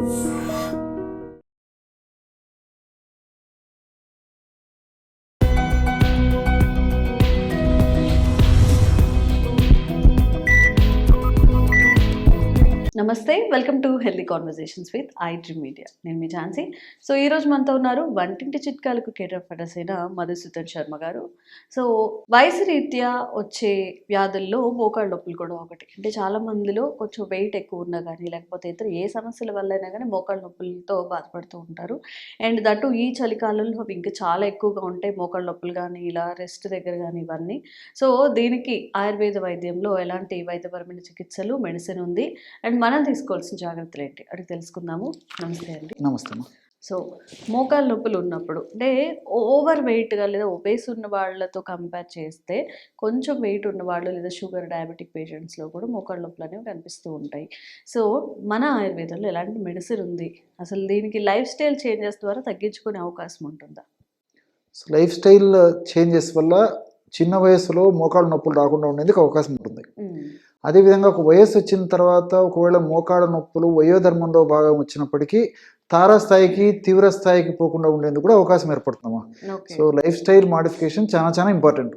Thank. నమస్తే welcome to healthy conversations with iDream Media నేను మీ ఝాన్సీ. సో ఈ రోజు మనతో ఉన్నారు వంటింటి చిట్కాలకు కేటర్ ఫటస్ అయిన మధుసూదన్ శర్మ గారు. సో వయసు రీత్యా వచ్చే వ్యాధుల్లో మోకాళ్ళ నొప్పులు కూడా ఒకటి. అంటే చాలా మందిలో కొంచెం వెయిట్ ఎక్కువ ఉన్నా కానీ లేకపోతే ఇతర ఏ సమస్యల వల్ల అయినా కానీ మోకాళ్ళ నొప్పులతో బాధపడుతూ ఉంటారు. అండ్ దట్టు ఈ చలికాలంలో ఇంకా చాలా ఎక్కువగా ఉంటాయి. మోకాళ్ళ నొప్పులు కానీ ఇలా రెస్ట్ దగ్గర కానీ ఇవన్నీ. సో దీనికి ఆయుర్వేద వైద్యంలో ఎలాంటి వైద్యపరమైన చికిత్సలు మెడిసిన్ ఉంది. అండ్ మనం తీసుకోవాల్సిన జాగ్రత్తలు ఏంటి? అడిగి తెలుసుకుందాము. నమస్తే అండి. నమస్తే సో మోకాళ్ళ నొప్పులు ఉన్నప్పుడు అంటే ఓవర్ వెయిట్గా లేదా ఒబేస్ ఉన్న వాళ్ళతో కంపేర్ చేస్తే కొంచెం వెయిట్ ఉన్న వాళ్ళు లేదా షుగర్ డయాబెటిక్ పేషెంట్స్లో కూడా మోకాళ్ళ నొప్పులు అనేవి కనిపిస్తూ ఉంటాయి. సో మన ఆయుర్వేదంలో ఎలాంటి మెడిసిన్ ఉంది? అసలు దీనికి లైఫ్ స్టైల్ చేంజెస్ ద్వారా తగ్గించుకునే అవకాశం ఉంటుందా? సో లైఫ్ స్టైల్ చేంజెస్ వల్ల చిన్న వయసులో మోకాళ్ళ నొప్పులు రాకుండా ఉండేందుకు అవకాశం ఉంటుంది. అదేవిధంగా ఒక వయసు వచ్చిన తర్వాత ఒకవేళ మోకాళ్ళ నొప్పులు వయోధర్మంలో భాగం వచ్చినప్పటికీ తారాస్థాయికి తీవ్ర స్థాయికి పోకుండా ఉండేందుకు కూడా అవకాశం ఏర్పడుతుందమ్మా. Okay. So lifestyle modification చాలా చాలా ఇంపార్టెంట్.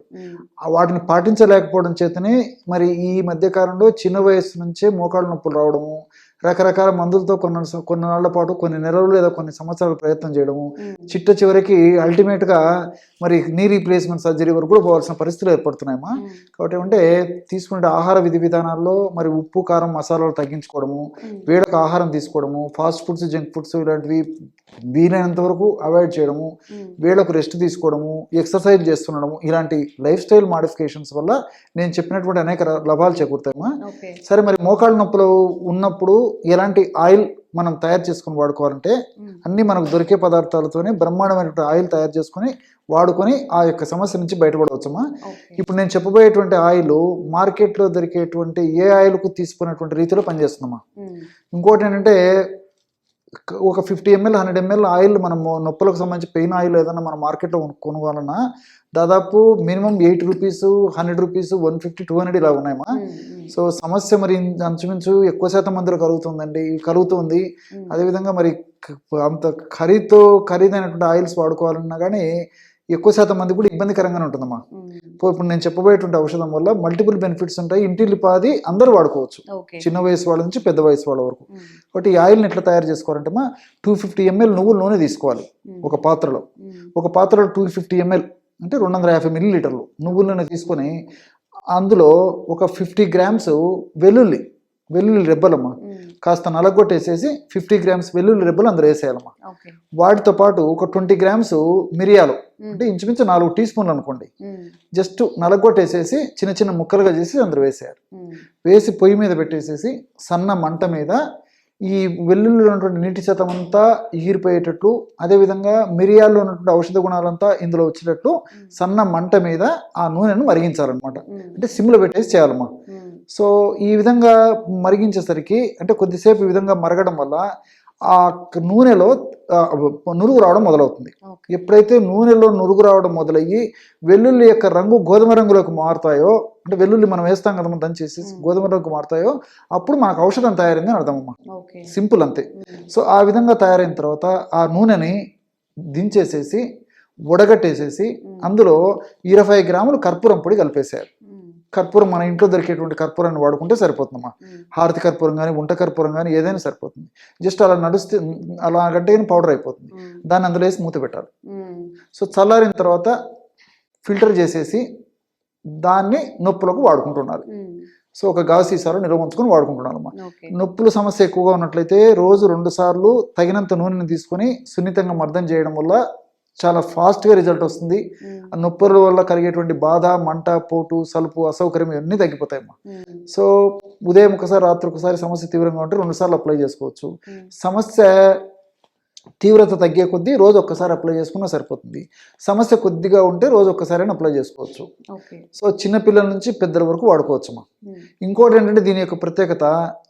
వాటిని పాటించలేకపోవడం చేతనే మరి ఈ మధ్య కాలంలో చిన్న వయసు నుంచే మోకాళ్ళ నొప్పులు రావడము రకరకాల మందులతో కొన్ని కొన్ని నాళ్ళ పాటు కొన్ని నెలలు లేదా కొన్ని సంవత్సరాలు ప్రయత్నం చేయడము. చిట్ట చివరికి అల్టిమేట్గా మరి నీ రీప్లేస్మెంట్ సర్జరీ వరకు కూడా పోవాల్సిన పరిస్థితులు ఏర్పడుతున్నాయమ్మా మ్మ్. కాబట్టి ఏమంటే తీసుకునే ఆహార విధి విధానాల్లో మరి ఉప్పు కారం మసాలాలు తగ్గించుకోవడము. వేడక ఆహారం తీసుకోవడము ఫాస్ట్ ఫుడ్స్ జంక్ ఫుడ్స్ ఇలాంటివి వీలైనంత వరకు అవాయిడ్ చేయడము. వేళకు రెస్ట్ తీసుకోవడము ఎక్సర్సైజ్ చేస్తుండడము ఇలాంటి లైఫ్ స్టైల్ మాడిఫికేషన్స్ వల్ల నేను చెప్పినటువంటి అనేక లాభాలు చేకూరుతాయమ్మా సరే మరి మోకాళ్ళ నొప్పులు ఉన్నప్పుడు ఎలాంటి ఆయిల్ మనం తయారు చేసుకుని వాడుకోవాలంటే. అన్ని మనకు దొరికే పదార్థాలతోనే బ్రహ్మాండమైనటువంటి ఆయిల్ తయారు చేసుకొని వాడుకొని ఆ యొక్క సమస్య నుంచి బయటపడవచ్చమ్మా ఇప్పుడు నేను చెప్పబోయేటువంటి ఆయిల్ మార్కెట్లో దొరికేటువంటి ఏ ఆయిల్కు తీసుకున్నటువంటి రీతిలో పనిచేస్తుందమ్మా మ్మ్. ఇంకోటి ఏంటంటే ఒక fifty ML hundred ML oil మనం నొప్పులకు సంబంధించి పెయిన్ ఆయిల్ ఏదైనా మనం మార్కెట్లో కొను- కొనుగోవాలన్నా దాదాపు minimum eight rupees hundred rupees one fifty two hundred ఇలా ఉన్నాయమ్మా మ్మ్. మ్మ్. సో సమస్య మరి అంచుమించు ఎక్కువ శాతం మందిలో కలుగుతుందండి కలుగుతుంది. అదేవిధంగా మరి అంత ఖరీదుతో ఖరీదైనటువంటి ఆయిల్స్ వాడుకోవాలన్నా కానీ ఎక్కువ శాతం మంది కూడా ఇబ్బందికరంగానే ఉంటుందమ్మా మ్మ్. ఇప్పుడు నేను చెప్పబోయేటువంటి ఔషధం వల్ల మల్టిపుల్ బెనిఫిట్స్ ఉంటాయి ఇంటిల్లిపాది అందరూ వాడుకోవచ్చు చిన్న వయసు వాళ్ళ నుంచి పెద్ద వయసు వాళ్ళ వరకు. కాబట్టి ఈ ఆయిల్ని ఎట్లా తయారు చేసుకోవాలంటే మా టూ ఫిఫ్టీ ఎంఎల్ నువ్వుల నూనె తీసుకోవాలి. ఒక పాత్రలో. ఒక పాత్రలో టూ ఫిఫ్టీ ఎంఎల్ అంటే రెండు వందల యాభై మిల్లీ లీటర్లు నువ్వుల నూనె తీసుకొని అందులో ఒక ఫిఫ్టీ గ్రామ్స్ వెల్లుల్లి వెల్లుల్లి రెబ్బలమ్మ మ్మ్. కాస్త నలగొట్టేసేసి ఫిఫ్టీ గ్రామ్స్ వెల్లుల్లి రెబ్బలు అందులో వేసేయాలమ్మా వాటితో పాటు ఒక ట్వంటీ గ్రామ్స్ మిరియాలు. అంటే ఇంచుమించు నాలుగు టీ స్పూన్లు అనుకోండి. జస్ట్ నలగొట్టేసేసి చిన్న చిన్న ముక్కలుగా చేసి అందులో వేసేయాలి. వేసి పొయ్యి మీద పెట్టేసేసి సన్న మంట మీద ఈ వెల్లుల్లిలో ఉన్నటువంటి నీటి శాతం అంతా ఎగిరిపోయేటట్లు అదేవిధంగా మిరియాల్లో ఉన్నటువంటి ఔషధ గుణాలంతా ఇందులో వచ్చేటట్లు సన్న మంట మీద ఆ నూనెను మరిగించాలన్నమాట. అంటే సిమ్లో పెట్టేసి చేయాలమ్మా మ్మ్. సో ఈ విధంగా మరిగించేసరికి అంటే కొద్దిసేపు ఈ విధంగా మరగడం వల్ల ఆ నూనెలో నురుగు రావడం మొదలవుతుంది ఎప్పుడైతే నూనెలో నురుగు రావడం మొదలయ్యి వెల్లుల్లి యొక్క రంగు గోధుమ రంగులోకి మారుతాయో అంటే వెల్లుల్లి మనం వేస్తాం కదా దంచేసి. గోధుమ రంగు మారుతాయో అప్పుడు మనకు ఔషధం తయారైందని అర్థమమ్మా సింపుల్ అంతే. సో ఆ విధంగా తయారైన తర్వాత ఆ నూనెని దించేసేసి ఉడగట్టేసేసి. అందులో ఇరవై గ్రాములు కర్పూరం పొడి మ్మ్. కర్పూరం మన ఇంట్లో దొరికేటువంటి కర్పూరాన్ని వాడుకుంటే సరిపోతుందమ్మా మ్మ్. హారతి కర్పూరం కానీ ఉంట కర్పూరం కానీ ఏదైనా సరిపోతుంది జస్ట్ అలా నడుస్తే అలా గట్టిగా పౌడర్ అయిపోతుంది. దాన్ని అందులో వేసి మూత పెట్టాలి. సో చల్లారిన తర్వాత ఫిల్టర్ చేసేసి దాన్ని నొప్పులకు వాడుకుంటున్నారు. సో ఒక గాజు సీసాలో నిల్వ ఉంచుకొని వాడుకుంటున్నారు అన్నమాట ఓకే నొప్పుల సమస్య ఎక్కువగా ఉన్నట్లయితే రోజు రెండు సార్లు తగినంత నూనెని తీసుకొని సున్నితంగా మర్దం చేయడం వల్ల చాలా ఫాస్ట్గా రిజల్ట్ వస్తుంది. ఆ నొప్పుల వల్ల కలిగేటువంటి బాధ మంట పోటు సలుపు అసౌకర్యం ఇవన్నీ తగ్గిపోతాయమ్మా మ్మ్. సో ఉదయం ఒకసారి రాత్రి ఒకసారి సమస్య తీవ్రంగా ఉంటే రెండు సార్లు అప్లై చేసుకోవచ్చు. సమస్య తీవ్రత తగ్గే కొద్దీ రోజు ఒక్కసారి అప్లై చేసుకున్నా సరిపోతుంది సమస్య కొద్దిగా ఉంటే రోజు ఒక్కసారి అప్లై చేసుకోవచ్చు సో చిన్నపిల్లల నుంచి పెద్దల వరకు వాడుకోవచ్చు అమ్మా మ్మ్. ఇంకోటి ఏంటంటే దీని యొక్క ప్రత్యేకత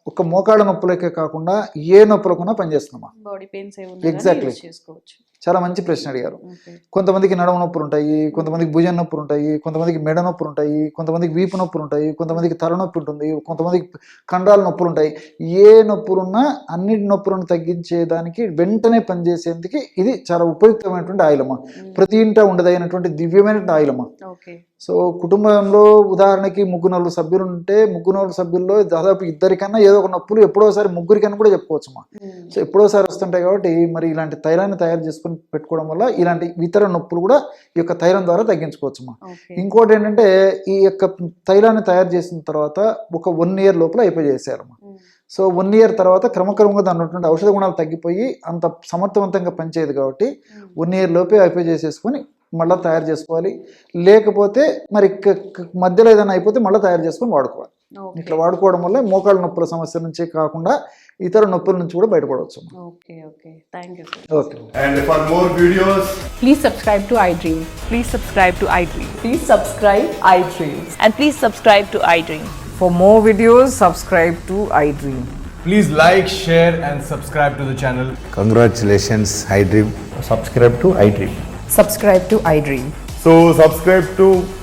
ఒక మోకాళ్ళ నొప్పులకే కాకుండా ఏ నొప్పులకున్నా బాడీ పెయిన్స్. ఏమి చేసుకోవచ్చు. చాలా మంచి ప్రశ్న అడిగారు. కొంతమందికి నడుము నొప్పులు ఉంటాయి కొంతమందికి భుజం నొప్పులు ఉంటాయి కొంతమందికి మెడ నొప్పులు ఉంటాయి కొంతమందికి వీపు నొప్పులు ఉంటాయి కొంతమందికి తలనొప్పి ఉంటుంది కొంతమందికి కండరాల నొప్పులు ఉంటాయి. ఏ నొప్పులున్నా అన్నిటి నొప్పులను తగ్గించేదానికి వెంటనే పనిచేసేందుకు ఇది చాలా ఉపయుక్తమైనటువంటి ఆయిల్ అమ్మా ప్రతి ఇంట ఉండదగినటువంటి దివ్యమైనటువంటి ఆయిల్ అమ్మా ఓకే. సో కుటుంబంలో ఉదాహరణకి ముగ్గురు నలుగురు సభ్యులు ఉంటే ముగ్గురు నలుగురు సభ్యుల్లో దాదాపు ఇద్దరికన్నా ఏదో ఒక నొప్పులు ఎప్పుడోసారి ముగ్గురికన్నా కూడా చెప్పుకోవచ్చు అమ్మా సో ఎప్పుడోసారి వస్తుంటాయి కాబట్టి మరి ఇలాంటి తైలాన్ని తయారు చేసుకుని పెట్టుకోవడం వల్ల ఇలాంటి ఇతర నొప్పులు కూడా ఈ యొక్క తైలం ద్వారా తగ్గించుకోవచ్చు ఓకే. ఇంకోటి ఏంటంటే ఈ యొక్క తైలాన్ని తయారు చేసిన తర్వాత ఒక వన్ ఇయర్ లోపల అయిపోయి చేశారమ్మా సో వన్ ఇయర్ తర్వాత క్రమక్రమంగా దాని ఔషధ గుణాలు తగ్గిపోయి అంత సమర్థవంతంగా పనిచేయదు కాబట్టి వన్ ఇయర్ లోపే అయిపోయి చేసేసుకొని మళ్ళీ తయారు చేసుకోవాలి. లేకపోతే మరి మధ్యలో ఏదైనా అయిపోతే మళ్ళీ తయారు చేసుకొని వాడుకోవాలి. ఇట్లా వాడుకోవడం వల్ల మోకాళ్ళ నొప్పుల సమస్య నుంచి కాకుండా ఇతర నొప్పుల నుంచి కూడా బయటపడవచ్చు okay okay thank you sir okay And for more videos, Please subscribe to iDream. Please subscribe to iDream. Please subscribe iDream. And please subscribe to iDream. For more videos, subscribe to iDream. please like, share, and subscribe to the channel. Congratulations, iDream. subscribe to iDream. Subscribe to iDream. So, subscribe to iDream Media. I